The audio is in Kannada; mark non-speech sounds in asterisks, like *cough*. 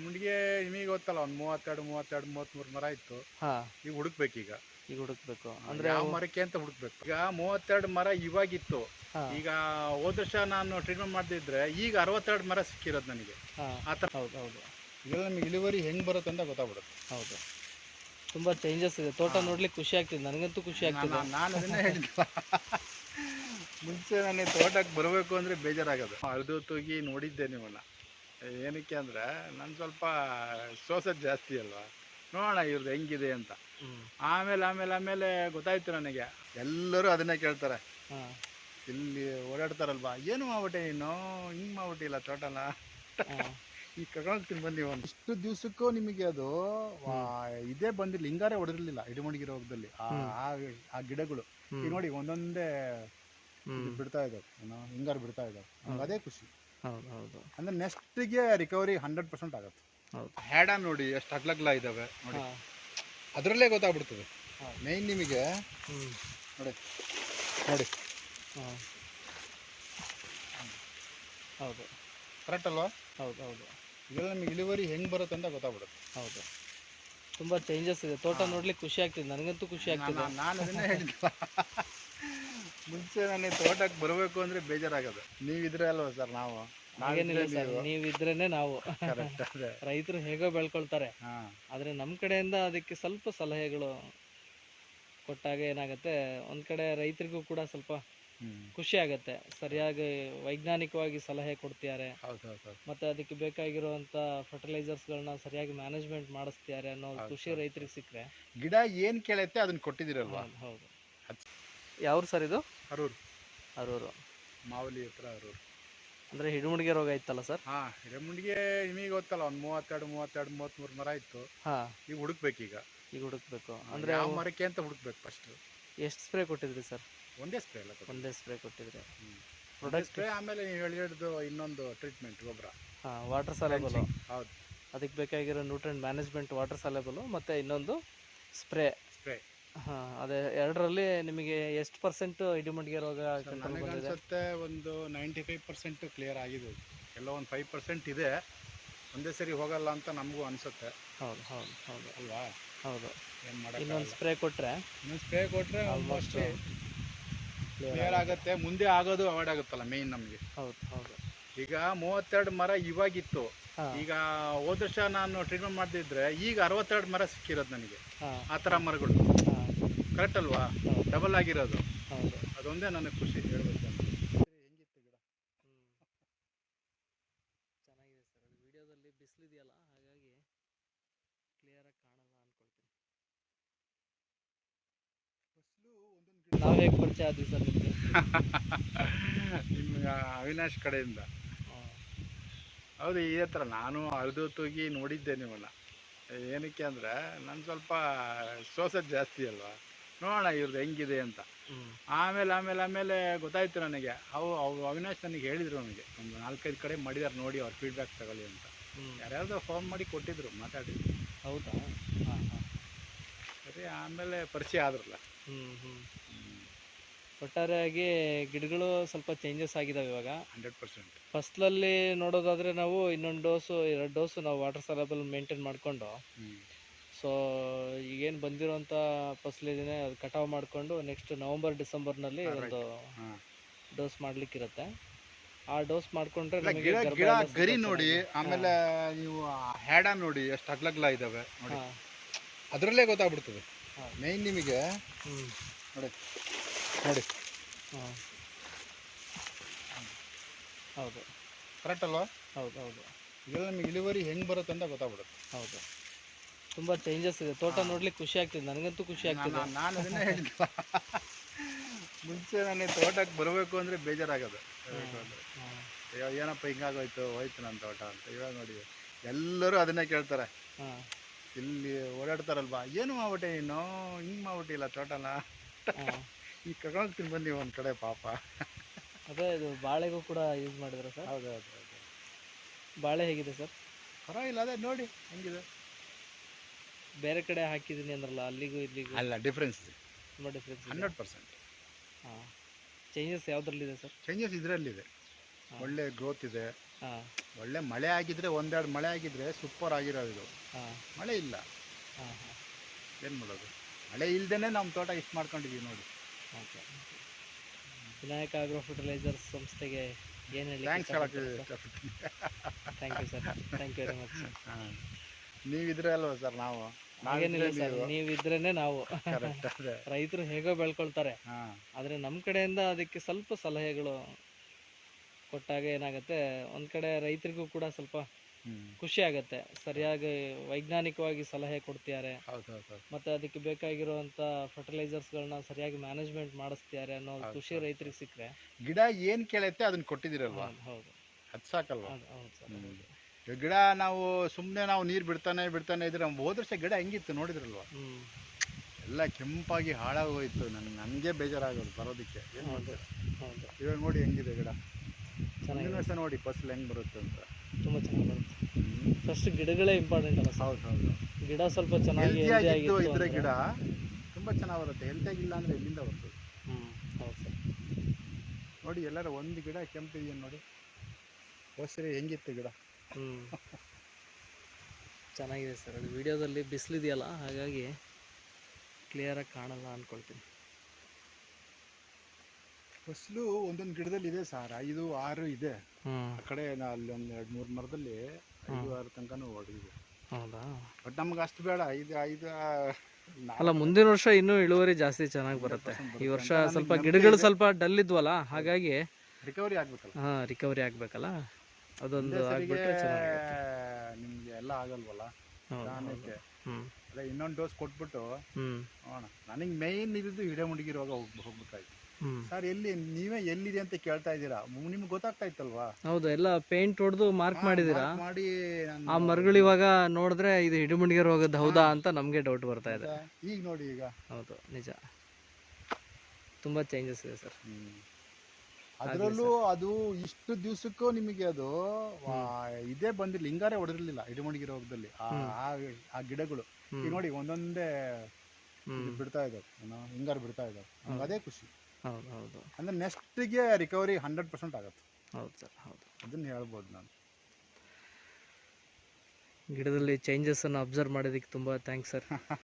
ಹಿರೇಮುಂಡಿಗೆ ನಿಮಗೆ ಗೊತ್ತಲ್ಲ ಒಂದು ಮೂವತ್ತೆರಡು ಮೂವತ್ತೆರಡು ಮೂವತ್ತ್ಮೂರು ಮರ ಇತ್ತು. ಹಾ. ಈಗ ಹುಡುಕ್ಬೇಕು ಈಗ ಹುಡುಕ್ಬೇಕು. ಅಂದ್ರೆ ಯಾವ ಮರಕ್ಕೆ ಅಂತ ಹುಡುಕ್ಬೇಕು. ಈಗ ಮೂವತ್ತೆರಡು ಮರ ಇವಾಗಿತ್ತು. ಈಗ ಹೋದ ವರ್ಷ ನಾನು ಟ್ರೀಟ್ಮೆಂಟ್ ಮಾಡ್ತಿದ್ರೆ ಈಗ ಅರವತ್ತೆರಡು ಮರ ಸಿಕ್ಕಿರೋದು ನನಗೆ. ಆ ಥರ ಹೌದು ಹೌದು. ಇದೆಲ್ಲ ನಮಗೆ ಇಳುವರಿ ಹೆಂಗೆ ಬರುತ್ತೆ ಅಂತ ಗೊತ್ತಾಗ್ಬಿಡುತ್ತೆ. ಹೌದು. ತುಂಬಾ ಚೇಂಜಸ್ ಇದೆ. ತೋಟ. ನೋಡ್ಲಿಕ್ಕೆ ಖುಷಿ ಆಗ್ತಿದೆ. ನನಗಂತೂ ಖುಷಿ ಆಗ್ತಿದೆ. ನಾನು ನಾನು ಅದನ್ನೇ ಹೇಳಿದ್ದೆ ಮುಂಚೆ ನನಗೆ ತೋಟಕ್ಕೆ ಬರಬೇಕು ಅಂದರೆ ಬೇಜಾರಾಗೋದು. ಅರ್ಧ ತೂಗಿ ನೋಡಿದ್ದೆ ನಿಮ್ಮನ್ನ. ಏನಕ್ಕೆ ಅಂದರೆ ನಾನು ಸ್ವಲ್ಪ ಸೋಸದ್ ಜಾಸ್ತಿ ಅಲ್ವಾ? ನೋಡೋಣ ಇವ್ರದ್ದು ಹೆಂಗಿದೆ ಅಂತ. ಆಮೇಲೆ ಆಮೇಲೆ ಆಮೇಲೆ ಗೊತ್ತಾಯ್ತು ನನಗೆ. ಎಲ್ಲರೂ ಅದನ್ನೇ ಕೇಳ್ತಾರೆ. ಇಲ್ಲಿ ಓಡಾಡ್ತಾರಲ್ವಾ? ಏನು ಮಾಡ್ಬಿಟ್ಟೆ ನೀನು? ಹಿಂಗೆ ಮಾಡ್ಬಿಟ್ಟಿಲ್ಲ ತೋಟನ ಈ ಕರ್ಕೊಂಡೋಗ್ತೀನಿ ಬನ್ನಿ ಒಂದು. ಇಷ್ಟು ದಿವಸಕ್ಕೂ ನಿಮಗೆ ಅದು ಇದೇ ಬಂದಿಲ್ಲ ಹಿಂಗಾರೆ ಹೊಡೆದಿರ್ಲಿಲ್ಲ ಇಡಮಣಿಗಿರೋ ರೋಗದಲ್ಲಿ ಆ ಗಿಡಗಳು. ಈಗ ನೋಡಿ ಒಂದೊಂದೇ ಬಿಡ್ತಾ ಇದ್ದಾವೆ ಹಿಂಗಾರು ಬಿಡ್ತಾ ಇದ್ದಾವೆ ಅದೇ ಖುಷಿ. ಹೌದು ಹೌದು. ಅಂದ್ರೆ ನೆಕ್ಸ್ಟಿಗೆ ರಿಕವರಿ ಹಂಡ್ರೆಡ್ ಪರ್ಸೆಂಟ್ ಆಗುತ್ತೆ. ಹೌದು. ಹ್ಯಾಡ ನೋಡಿ ಎಷ್ಟು ಅಗ್ಲಗ್ಲ ಇದ್ದಾವೆ ನೋಡಿ. ಅದರಲ್ಲೇ ಗೊತ್ತಾಗ್ಬಿಡ್ತದೆ. ಮೇಯ್ನ್ ನಿಮಗೆ ನೋಡಿ ನೋಡಿ. ಹಾ. ಹೌದು. ಕರೆಕ್ಟ್ ಅಲ್ವಾ? ಹೌದು ಹೌದು. ಇದೆಲ್ಲ ನಿಮಗೆ ಇಳುವರಿ ಹೆಂಗ್ ಬರುತ್ತೆ ಅಂತ ಗೊತ್ತಾಗ್ಬಿಡುತ್ತೆ. ಹೌದು. ತುಂಬಾ ಚೇಂಜಸ್ ಇದೆ. ತೋಟ ನೋಡ್ಲಿಕ್ಕೆ ಖುಷಿ ಆಗ್ತಿದೆ. ನನಗಂತೂ ಖುಷಿ ಆಗ್ತಿದೆ. ನಾನು ನಾನು ಅದನ್ನೇ ಹೇಳಿದ್ದೆ ಮುಂಚೆ ನನಗೆ ತೋಟಕ್ಕೆ ಬರಬೇಕು ಅಂದರೆ ಬೇಜಾರಾಗೋದು. ನೀವಿದ್ರೆ ಅಲ್ವಾ ಸರ್ ನಾವು? ಹಾಗೇನಿಲ್ಲ ಸರ್ ನೀವಿದ್ರೇನೆ ನಾವು. ಕರೆಕ್ಟ್ ಅದೇ. ರೈತರು ಹೇಗೋ ಬೆಳ್ಕೊಳ್ತಾರೆ. ಆದ್ರೆ ಆದರೆ ನಮ್ಮ ಕಡೆಯಿಂದ ಅದಕ್ಕೆ ಸ್ವಲ್ಪ ಸಲಹೆಗಳು ಕೊಟ್ಟಾಗ ಏನಾಗುತ್ತೆ ಒಂದ್ ಕಡೆ ರೈತರಿಗೂ ಕೂಡ ಸ್ವಲ್ಪ ಖುಷಿ ಆಗುತ್ತೆ. ಸರಿಯಾಗಿ ವೈಜ್ಞಾನಿಕವಾಗಿ ಸಲಹೆ ಕೊಡ್ತಿದ್ದಾರೆ. ಹೌದು ಹೌದು ಹೌದು. ಮತ್ತು ಅದಕ್ಕೆ ಬೇಕಾಗಿರುವಂಥ ಫರ್ಟಿಲೈಸರ್ಸ್ಗಳನ್ನ ಸರಿಯಾಗಿ ಮ್ಯಾನೇಜ್ಮೆಂಟ್ ಮಾಡಿಸ್ತಿದ್ದಾರೆ ಅನ್ನೋ ಹೌದು, ಖುಷಿ ಹೌದು. ರೈತರಿಗೆ ಸಿಕ್ಕರೆ. ಗಿಡ ಏನು ಕೇಳತ್ತೆ ಅದನ್ನ ಕೊಟ್ಟಿದ್ದೀರಲ್ವಾ? ಹೌದು ಹೌದು. ಯಾವ್ರು ಸರ್ ಇದು? ಅರೂರು. ಅರೂರು. ಮಾವಲಿ ಹತ್ರ ಅರೂರು. ಅಂದರೆ ಹಿಡುಮುಡಿಗೆ ರೋಗ ಇತ್ತಲ್ಲ ಸರ್? ಹಾಂ ಹಿಡಮುಂಡಿಗೆ ನಿಮಗೆ ಗೊತ್ತಲ್ಲ ಒಂದು ಮೂವತ್ತೆರಡು ಮೂವತ್ತೆರಡು ಮೂವತ್ತ್ಮೂರು ಮರ ಇತ್ತು. ಹಾಂ. ಈಗ ಹುಡುಕ್ಬೇಕೀಗ ಈಗ. ಹುಡುಕ್ಬೇಕು. ಅಂದ್ರೆ ಯಾವ ಮರಕ್ಕೆ ಅಂತ ಹುಡುಕ್ಬೇಕು ಫಸ್ಟ್ ಎಷ್ಟು ಸ್ಪ್ರೇ ಕೊಟ್ಟಿದ್ರಿ ಸರ್? ಒಂದೇ ಸ್ಪ್ರೇ ಅಲ್ಲ ಕೊಡೋದು. ಒಂದೇ ಸ್ಪ್ರೇ ಕೊಟ್ಟಿದ್ರಿ. ಪ್ರಾಡಕ್ಟ್ ಸ್ಪ್ರೇ ಆಮೇಲೆ ನೀವು ಹೇಳಿದ್ದು ಇನ್ನೊಂದು ಟ್ರೀಟ್ಮೆಂಟ್ ಗೊಬ್ಬರ. ಹಾಂ ವಾಟರ್ ಸಾಲೆಬಲು ಹೌದು. ಅದಕ್ಕೆ ಬೇಕಾಗಿರೋ ನ್ಯೂಟ್ರೆಂಟ್ ಮ್ಯಾನೇಜ್ಮೆಂಟ್ ವಾಟರ್ ಸಲೇಬಲ್ ಮತ್ತು ಇನ್ನೊಂದು ಸ್ಪ್ರೇ. ಸ್ಪ್ರೇ ಹಾಂ ಅದೇ ಎರಡರಲ್ಲಿ ನಿಮಗೆ ಎಷ್ಟು ಪರ್ಸೆಂಟ್ ಇಡಿಮಂಡಿಗೆ ರೋಗ ಕಂಟ್ರೋಲ್ ನನಗೆ ಬಂದಿದೆ? ಅನ್ಸುತ್ತೆ ಒಂದು ನೈಂಟಿ ಫೈವ್ ಪರ್ಸೆಂಟ್ ಕ್ಲಿಯರ್ ಆಗಿದೆ ಎಲ್ಲೋ ಒಂದು ಫೈವ್ ಪರ್ಸೆಂಟ್ ಇದೆ. ಒಂದೇ ಸರಿ ಹೋಗಲ್ಲ ಅಂತ ನಮಗೂ ಅನ್ಸುತ್ತೆ. ಹೌದು ಹೌದು ಹೌದು. ಅಲ್ವಾ? ಹೌದು. ಏನು ಇನ್ನೊಂದು ಮಾಡೋದು ಸ್ಪ್ರೇ ಕೊಟ್ಟರೆ ಇನ್ನೊಂದು ಸ್ಪ್ರೇ ಕೊಟ್ಟರೆ ಆಲ್ಮೋಸ್ಟ್ ಕ್ಲಿಯರ್ ಆಗುತ್ತೆ. ಮುಂದೆ ಆಗೋದು ಅವಾಯ್ಡ್ ಆಗುತ್ತಲ್ಲ ಮೇಯ್ನ್ ನಮಗೆ. ಹೌದು ಹೌದು. ಈಗ ಮೂವತ್ತೆರಡು ಮರ ಇವಾಗಿತ್ತು. ಹಾಂ. ಈಗ ಹೋದ ವರ್ಷ ನಾನು ಟ್ರೀಟ್ಮೆಂಟ್ ಮಾಡ್ತಿದ್ರೆ ಈಗ ಅರವತ್ತೆರಡು ಮರ ಸಿಕ್ಕಿರೋದು ನನಗೆ. ಹಾಂ. ಆ ಥರ ಮರಗಳು. ಹಾಂ. ಕರೆಕ್ಟ್ ಅಲ್ವಾ? ಡಬಲ್ ಆಗಿರೋದು. ಹೌದು. ಅದೊಂದೇ ನನಗೆ ಖುಷಿ ಹೇಳ್ಬೇಕು. ಚೆನ್ನಾಗಿದೆ ಸರ್. ಅದು ವಿಡಿಯೋದಲ್ಲಿ ಬಿಸಿಲಿದೆಯಲ್ಲ ಹಾಗಾಗಿ ಕ್ಲಿಯರಾಗಿ ಕಾಣಲ್ಲ ಅನ್ಕೊಳ್ತೀನಿ. ನಾವು ಹೇಗೆ ಪರಿಚಯ ಆದ್ವಿ ಸರ್ ನಿಮಗೆ? *laughs* ನಿಮ್ಮ ಅವಿನಾಶ್ ಕಡೆಯಿಂದ. ಹೌದು ಈ ಹತ್ರ ನಾನು ಅರ್ಧ ತೂಗಿ ನೋಡಿದ್ದೆ ನಿಮ್ಮನ್ನ. ಏನಕ್ಕೆ ಅಂದರೆ ನಾನು ಸ್ವಲ್ಪ ಸೋಸದ್ ಜಾಸ್ತಿ ಅಲ್ವಾ? ನೋಡೋಣ ಇವ್ರದ್ದು ಹೆಂಗಿದೆ ಅಂತ. ಆಮೇಲೆ ಆಮೇಲೆ ಆಮೇಲೆ ಗೊತ್ತಾಯ್ತು ನನಗೆ. ಅವು ಅವ್ರು ಅವಿನಾಶ್ ನನಗೆ ಹೇಳಿದರು ನನಗೆ. ಒಂದು ನಾಲ್ಕೈದು ಕಡೆ ಮಾಡಿದಾರೆ ನೋಡಿ ಅವ್ರ ಫೀಡ್ಬ್ಯಾಕ್ ತಗೊಳ್ಳಿ ಅಂತ. ಯಾರ್ಯಾರ್ದೋ ಫೋನ್ ಮಾಡಿ ಕೊಟ್ಟಿದ್ರು ಮಾತಾಡಿ ಹೌದಾ? ಹಾಂ ಹಾಂ. ಸರಿ ಆಮೇಲೆ ಪರಿಚಯ ಆದ್ರಲ್ಲ. ಹ್ಞೂ ಹ್ಞೂ ಒಟ್ಟಾರೆಯಾಗಿ ಗಿಡಗಳು ಸ್ವಲ್ಪ ಚೇಂಜಸ್ ಆಗಿದಾವೆ ಇವಾಗ. Hundred percent. ಫಸ್ಟ್ಲಲ್ಲಿ ನೋಡೋದಾದರೆ ನಾವು ಇನ್ನೊಂದು ಡೋಸು ಎರಡು ಡೋಸು ನಾವು ವಾಟರ್ ಸಲಬಲ್ ಮೇಂಟೈನ್ ಮಾಡಿಕೊಂಡು ಸೊ ಈಗೇನು ಬಂದಿರೋಂಥ ಫಸಲಿದೆ ಅದು ಕಟಾವು ಮಾಡಿಕೊಂಡು ನೆಕ್ಸ್ಟ್ ನವಂಬರ್ ಡಿಸೆಂಬರ್ನಲ್ಲಿ ಒಂದು ಡೋಸ್ ಮಾಡ್ಲಿಕ್ಕಿರುತ್ತೆ. ಆ ಡೋಸ್ ಮಾಡ್ಕೊಂಡ್ರೆ ನಿಮಗೆ ಗಿಡ ಗಿಡ ಗರಿ ನೋಡಿ ಆಮೇಲೆ ನೀವು ಹ್ಯಾಡ ನೋಡಿ ಎಷ್ಟು ಅಗ್ಲಗ್ಲ ಇದ್ದಾವೆ ನೋಡಿ. ಅದರಲ್ಲೇ ಗೊತ್ತಾಗ್ಬಿಡ್ತದೆ. ಮೇನ್ ನಿಮಗೆ ನೋಡಿ ನೋಡಿ. ಹೌದು. ಕರೆಕ್ಟ್ ಅಲ್ವಾ? ಹೌದು ಹೌದು. ಇಲ್ಲ ನಿಮಗೆ ಇಳುವರಿ ಹೆಂಗೆ ಬರುತ್ತೆ ಅಂತ ಗೊತ್ತಾಗ್ಬಿಡುತ್ತೆ. ಹೌದು. ತುಂಬಾ ಚೇಂಜಸ್ ಇದೆ. ತೋಟ. ನೋಡ್ಲಿಕ್ಕೆ ಖುಷಿ ಆಗ್ತಿದೆ. ನನಗಂತೂ ಖುಷಿ ಆಗ್ತಿದೆ. ನಾನು ನಾನು ಅದನ್ನೇ ಹೇಳಿದ್ದೆ ಮುಂಚೆ ನನಗೆ ತೋಟಕ್ಕೆ ಬರಬೇಕು ಅಂದರೆ ಬೇಜಾರಾಗೋದು. ಅಂದ್ರೆ. ಅಯ್ಯೋ ಏನಪ್ಪ ಹಿಂಗಾಗೋಯ್ತು ಹೋಯ್ತು ನನ್ನ ತೋಟ ಅಂತ ಇವಾಗ ನೋಡಿ. ಎಲ್ಲರೂ ಅದನ್ನೇ ಕೇಳ್ತಾರೆ. ಇಲ್ಲಿ ಓಡಾಡ್ತಾರಲ್ವಾ? ಏನು ಮಾಡ್ಬಿಟ್ಟೆ ನೀನು? ಹಿಂಗೆ ಮಾಡ್ಬಿಟ್ಟಿಲ್ಲ ತೋಟನ? ಈ ಈಗ ತಿನ್ ಬನ್ನಿ ಒಂದು ಕಡೆ ಪಾಪ. ಅದೇ ಇದು ಬಾಳೆಗೂ ಕೂಡ ಯೂಸ್ ಮಾಡಿದ್ರೆ ಸರ್? ಹೌದು ಬಾಳೆ ಹೇಗಿದೆ ಸರ್? ಪರವಾಗಿಲ್ಲ ಅದೇ ನೋಡಿ ಹೆಂಗಿದೆ. ಬೇರೆ ಕಡೆ ಹಾಕಿದೀನಿ ಅಂದ್ರಲ್ಲ ಅಲ್ಲಿಗೂ ಇಲ್ಲಿಗೂ? ಅಲ್ಲ ಡಿಫ್ರೆನ್ಸ್ ಇದೆ. ತುಂಬ ಡಿಫ್ರೆನ್ಸ್ ಹಂಡ್ರೆಡ್ ಪರ್ಸೆಂಟ್. ಹಾಂ. ಚೇಂಜಸ್ ಯಾವುದ್ರಲ್ಲಿದೆ ಸರ್ ಚೇಂಜಸ್ ಇದರಲ್ಲಿದೆ. ಒಳ್ಳೆ ಗ್ರೋತ್ ಇದೆ. ಹಾಂ. ಒಳ್ಳೆ ಮಳೆ ಆಗಿದ್ರೆ ಒಂದೆರಡು ಮಳೆ ಆಗಿದ್ರೆ ಸೂಪರ್ ಆಗಿರೋದು ಇದು. ಹಾಂ. ಮಳೆ ಇಲ್ಲ. ಹಾಂ ಹಾಂ. ಏನು ಮಾಡೋದು? ಮಳೆ ಇಲ್ಲದೇ ನಮ್ಮ ತೋಟ ಇಷ್ಟು ಮಾಡ್ಕೊಂಡಿದ್ದೀವಿ ನೋಡಿ. ಓಕೆ ವಿನಾಯಕ ಆಗ್ರೋ ಫರ್ಟಿಲೈಸರ್ಸ್ ಸಂಸ್ಥೆಗೆ ಏನು ಹೇಳಿ thanks thank you sir thank you very much ಹಾಂ. ನೀವಿದ್ರೆ ಅಲ್ವಾ ಸರ್ ನಾವು? ಹಾಗೇನಿಲ್ಲ ಸರ್ ನೀವಿದ್ರೇನೆ ನಾವು. *laughs* ರೈತರು ಹೇಗೋ ಬೆಳ್ಕೊಳ್ತಾರೆ. ಆದ್ರೆ ನಮ್ ಕಡೆಯಿಂದ ಅದಕ್ಕೆ ಸ್ವಲ್ಪ ಸಲಹೆಗಳು ಕೊಟ್ಟಾಗ ಏನಾಗುತ್ತೆ ಒಂದ್ ಕಡೆ ರೈತರಿಗೂ ಕೂಡ ಸ್ವಲ್ಪ ಖುಷಿ ಆಗುತ್ತೆ. ಸರಿಯಾಗಿ ವೈಜ್ಞಾನಿಕವಾಗಿ ಸಲಹೆ ಕೊಡ್ತಿದ್ದಾರೆ. ಮತ್ತೆ ಅದಕ್ಕೆ ಬೇಕಾಗಿರುವಂತ ಫರ್ಟಿಲೈಸರ್ಸ್ ಫರ್ಟಿಲೈಸರ್ಸ್ಗಳನ್ನ ಸರಿಯಾಗಿ ಮ್ಯಾನೇಜ್ಮೆಂಟ್ ಮಾಡಿಸ್ತಿದ್ದಾರೆ ಅನ್ನೋ ಖುಷಿ ರೈತರಿಗೆ ಸಿಕ್ಕರೆ. ಗಿಡ ಏನ್ ಕೇಳುತ್ತೆ ಅದನ್ನ ಕೊಟ್ಟಿದ್ದೀರಲ್ವಾ? ಹೌದು ಹೌದು. ಹೌದು ಸರ್ ಗಿಡ ನಾವು ಸುಮ್ಮನೆ ನಾವು ನೀರು ಬಿಡ್ತಾನೆ ಬಿಡ್ತಾನೆ ಇದ್ರೆ ಹೋದ ವರ್ಷ ಗಿಡ ಹೆಂಗಿತ್ತು ನೋಡಿದ್ರಲ್ವಾ? ಎಲ್ಲ ಕೆಂಪಾಗಿ ಹಾಳಾಗೋಯ್ತು ನನ್ಗೆ ನನಗೆ ಬೇಜಾರಾಗೋದು ಬರೋದಕ್ಕೆ. ಏನು ಮಾಡ್ತೀರಾ? ಇವಾಗ ನೋಡಿ ಹೆಂಗಿದೆ ಗಿಡ. ಮುಂದಿನ ವರ್ಷ ನೋಡಿ ಫಸಲು ಹೆಂಗೆ ಬರುತ್ತೆ ಅಂತ. ತುಂಬ ಚೆನ್ನಾಗಿ ಬರುತ್ತೆ. ಫಸ್ಟ್ ಗಿಡಗಳೇ ಇಂಪಾರ್ಟೆಂಟ್ ಅಲ್ಲ ಹೌದು ಹೌದು. ಗಿಡ ಸ್ವಲ್ಪ ಚೆನ್ನಾಗಿ ಇದ್ರೆ ಗಿಡ ತುಂಬ ಚೆನ್ನಾಗಿ ಬರುತ್ತೆ. ಹೆಲ್ತಿ ಆಗಿಲ್ಲ ಅಂದರೆ ಎಲ್ಲಿಂದ ಬರ್ತದೆ? ಹ್ಞೂ ಹೌದು ಸರ್. ನೋಡಿ ಎಲ್ಲರೂ ಒಂದು ಗಿಡ ಕೆಂಪಿದೆಯಾ ನೋಡಿ? ಹೋಸರಿ ಹೆಂಗಿತ್ತು ಗಿಡ? ಹ್ಮ್. *laughs* ಚೆನ್ನಾಗಿದೆ ಸರ್. ಅದು ವಿಡಿಯೋದಲ್ಲಿ ಬಿಸಿಲಿದೆಯಲ್ಲ ಹಾಗಾಗಿ ಕ್ಲಿಯರಾಗಿ ಕಾಣಲ್ಲ ಅಂದ್ಕೊಳ್ತೀನಿ ಫಸಲು ಒಂದೊಂದು ಗಿಡದಲ್ಲಿ ಇದೆ ಸರ್. ಐದು ಆರು ಇದೆ. ಆ ಕಡೆ ನಾ- ಅಲ್ಲಿ ಒಂದು ಎರಡು ಮೂರು ಮರದಲ್ಲಿ ಐದು ಆರು ತನಕನೂ ಹೊಡೆದಿದೆ ಹೌದಾ? ಬಟ್ ನಮ್ಗೆ ಅಷ್ಟು ಬೇಡ. ಐದು ಐದು ಅಲ್ಲ ಮುಂದಿನ ವರ್ಷ ಇನ್ನೂ ಇಳುವರಿ ಜಾಸ್ತಿ ಚೆನ್ನಾಗಿ ಬರುತ್ತೆ. ಈ ವರ್ಷ ಸ್ವಲ್ಪ ಗಿಡಗಳು ಸ್ವಲ್ಪ ಡಲ್ ಇದ್ವಲ್ಲ ಹಾಗಾಗಿ ರಿಕವರಿ ಆಗ್ಬೇಕಲ್ಲ. ಹಾಂ ರಿಕವರಿ ಆಗಬೇಕಲ್ಲ. ಅದೊಂದು ನಿಮ್ಗೆ ಎಲ್ಲ ಆಗಲ್ವಲ್ಲ? ನಿಧಾನಕ್ಕೆ ಅದೇ ಇನ್ನೊಂದು ಡೋಸ್ ಕೊಟ್ಬಿಟ್ಟು ನನಗೆ ಮೇಯ್ನ್ ಇದ್ದು ಹಿಡೇ ಮುಡುಗಿ ರೋಗ ಹೋಗ್ ಹೋಗ್ಬೇಕಾಯ್ತು ಸರ್ ಎಲ್ಲಿ ನೀವೇ ಎಲ್ಲಿದೆ ಅಂತ ಕೇಳ್ತಾ ಇದ್ದೀರಾ? ನಿಮ್ಗೆ ಗೊತ್ತಾಗ್ತಾ ಇತ್ತಲ್ವಾ? ಹೌದು ಎಲ್ಲ ಪೇಂಟ್ ಹೊಡೆದು ಮಾರ್ಕ್ ಮಾಡಿದೀರಾ ಮಾಡಿ ಆ ಮರಗಳು ಇವಾಗ ನೋಡಿದ್ರೆ ಇದು ಹಿಡಿಮುಂಡಿಗೆ ರೋಗದ ಹೌದಾ ಅಂತ ನಮಗೆ ಡೌಟ್ ಬರ್ತಾ ಇದೆ. ಈಗ ನೋಡಿ ಈಗ. ಹೌದು ನಿಜ. ತುಂಬಾ ಚೇಂಜಸ್ ಇದೆ ಸರ್. ಅದರಲ್ಲೂ ಅದು ಇಷ್ಟು ದಿವಸಕ್ಕೂ ನಿಮಗೆ ಅದು ಆ, ಇದೇ ಬಂದಿಲ್ಲ ಹಿಂಗಾರೆ ಹೊಡೆದಿರ್ಲಿಲ್ಲ ಇಡಮಣಿಗೆ ರೋಗದಲ್ಲಿ. ಆ ಆ- ಆ ಗಿಡಗಳು. ಈಗ ನೋಡಿ ಒಂದೊಂದೇ ಇದು ಬಿಡ್ತಾ ಇದ್ದಾವೆ ಏನೋ ಹಿಂಗಾರು ಬಿಡ್ತಾ ಇದ್ದಾವೆ ನಮ್ಗೆ ಅದೇ ಖುಷಿ. ಹೌದು ಹೌದು. ಅಂದ್ರೆ ನೆಕ್ಸ್ಟ್ಗೆ ರಿಕವರಿ ಹಂಡ್ರೆಡ್ ಪರ್ಸೆಂಟ್ ಆಗತ್ತೆ. ಹೌದು ಸರ್ ಹೌದು. ಅದನ್ನ ಹೇಳ್ಬೋದು ನಾನು. ಗಿಡದಲ್ಲಿ ಚೇಂಜಸ್ ಅನ್ನು ಅಬ್ಸರ್ವ್ ಮಾಡಿದಕ್ಕೆ ತುಂಬಾ ಥ್ಯಾಂಕ್ಸ್ ಸರ್. *laughs*